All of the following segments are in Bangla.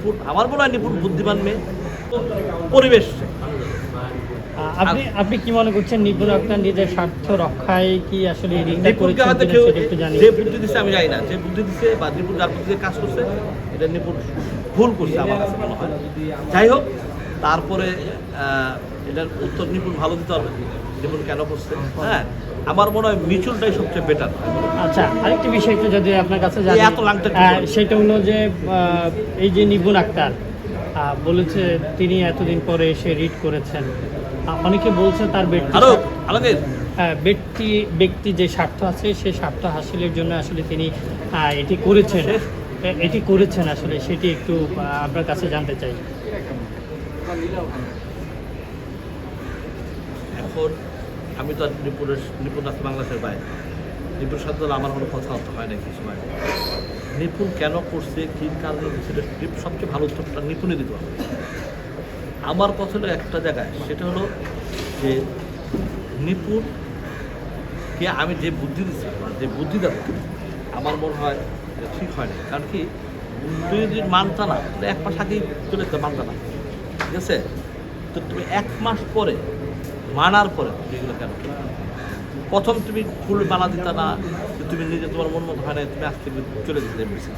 নিপুণ- আমার মনে হয় নিপুণ বুদ্ধিমান মেয়ে। পরিবেশ। আপনি আপনি কি মনে করছেন নিপুণ আক্তার নিজের স্বার্থ রক্ষায় কি আসলে নিপুণকে হয়তো কেউ যে বুদ্ধি দিচ্ছে আমি জানি না। যে বুদ্ধি দিচ্ছে বা নিপুণ যার বুদ্ধি কাজ করছে এটা নিপুণ ভুল করছে আমার কাছে মনে হয়। যাই হোক তারপরে এটার উত্তর নিপুণ ভালো দিতে হবে নিপুণ কেন করছে? হ্যাঁ আমার মনে হয় মিচুলটাই সবচেয়ে বেটার আচ্ছা আরেকটি বিষয় একটু যদি আপনার কাছে জানি এত লাংটা? সেটা হলো যে এই যে নিপুণ আক্তার বলেছে তিনি এতদিন পরে এসে রিড করেছেন। অনেকে বলছে তার ব্যক্তি আলাদা ব্যক্তি ব্যক্তি যে স্বার্থ আছে সেই স্বার্থ হাসিলের জন্য আসলে তিনি এটি করেছেন। এটি করেছেন আসলে সেটি একটু আপনার কাছে জানতে চাই। এখন আমি তো নিপুণের নিপুণ আছে বাংলাদেশের বাইরে। নিপুণ সাথে আমার কোনো কথাবার্তা হয় না কিছু হয় নিপুণ কেন করছে, কী কারণে সেটা সবচেয়ে ভালো উত্তরটা নিপুণে দিতে হবে। আমার কথা হলো একটা জায়গায়, সেটা হলো যে নিপুণ কে আমি যে বুদ্ধি দিচ্ছি বা যে বুদ্ধি দেবো, আমার মনে হয় ঠিক হয় না কারণ কি তুই যদি মানতা না এক মাস আগেই চলে যেতে মানতা না। ঠিক আছে? তো তুমি এক মাস পরে, মানার পরে তুমি এগুলো কেন প্রথম তুমি ফুল মালা দিতা না তুমি নিজে তোমার মন মতো হয় না তুমি আজ থেকে চলে যেতে এমবিসি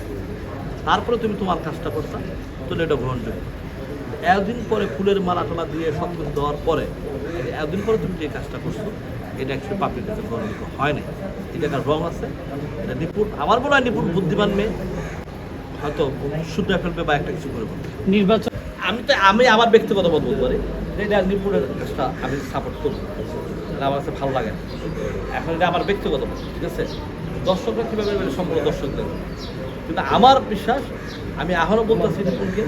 তারপরে তুমি তোমার কাজটা করতা তাহলে এটা গ্রহণযোগ্য। এতদিন পরে ফুলের মালা টালা দিয়ে সব কিছু দেওয়ার পরে, এতদিন পরে তুমি যে কাজটা করছ, এটা অ্যাকচুয়ালি পাবলিক কাছে গ্রহণযোগ্য হয় না এটা একটা রং আছে, এটা নিপুণ, আমার মনে হয় নিপুণ বুদ্ধিমান মেয়ে। হয়তো শুদ্ধ ফেলবে বা একটা কিছু করে নির্বাচন আমি তো আমি আমার ব্যক্তিগত মত বলতে পারি যে এটা নিপুণের কাজটা আমি সাপোর্ট করি এটা আমার কাছে ভালো লাগে না। এখন এটা আমার ব্যক্তিগত মত ঠিক আছে? দর্শকরা কীভাবে নেবে সম্পূর্ণ দর্শক দেবে? কিন্তু আমার বিশ্বাস আমি এখনও বলতেছি নিপুণকে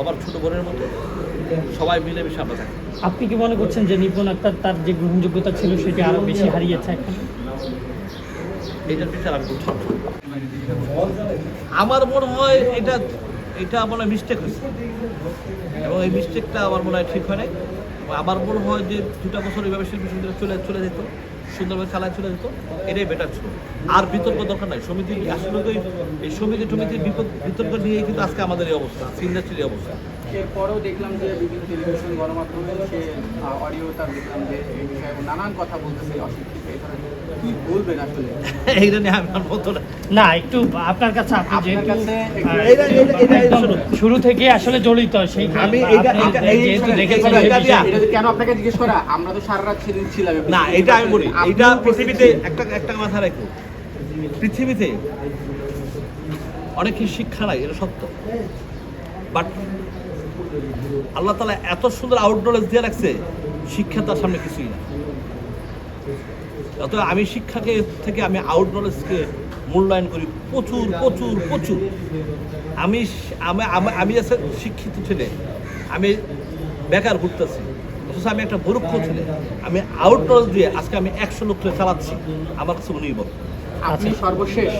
আমার ছোটো বোনের মতো সবাই মিলে মিশে আমরা থাকি। আপনি কি মনে করছেন যে নিপুণ আক্তার তার যে গ্রহণযোগ্যতা ছিল সেটি আরও বেশি হারিয়েছে এখন? এইটার বিচার আমি করছি। আমার মনে হয় এটা এটা মনে হয় মিস্টেক হয়েছে। এবং এই মিস্টেকটা আমার মনে হয় ঠিক হয় নাই। আবার আমার মনে হয় যে দুটা বছর এইভাবে শিল্পী সমিতিটা চলে চলে যেত সুন্দরভাবে চালায় চলে যেত, এটাই বেটার ছিল। আর বিতর্ক দরকার নাই। সমিতি আসলে তো এই- সমিতি টমিতির বিপদ বিতর্ক নিয়েই কিন্তু আজকে আমাদের এই অবস্থা ইন্ডাস্ট্রির অবস্থা। এরপরেও দেখলাম যে বিভিন্ন টেলিভিশন গণমাধ্যমে সে অডিওটা দেখলাম যে এই বিষয়ে নানান কথা বলতেছে অশিক্ষিত কি বলবেন আসলে? এইটা নিয়ে আমার মতো না। একটু আপনার কাছে আপনি যেহেতু। শুরু থেকে আসলে জড়িত সেই আমি যেহেতু দেখেছেন এটা কেন আপনাকে জিজ্ঞেস করা আমরা তো সারা রাত সেদিন ছিলাম না এটা আমি বলি এটা পৃথিবীতে একটা একটা মাথা রাখো। পৃথিবীতে অনেকের শিক্ষা নাই এটা সত্য। বাট আল্লাহ তালা এত সুন্দর আউটডোরেজ দিয়ে রাখছে, শিক্ষা তার সামনে কিছুই না। অত আমি শিক্ষাকে থেকে আমি আউটডোরেজকে মূল্যায়ন করি। প্রচুর প্রচুর প্রচুর। আমি আমি, আমি- শিক্ষিত ছেলে, আমি বেকার ঘুরতেছি, অথচ আমি একটা মূর্খ ছেলে। আমি আউট নলেজ দিয়ে আজকে আমি একশো লোককে চালাচ্ছি। আমার কাছে উনিই বল আপনি সর্বশেষ।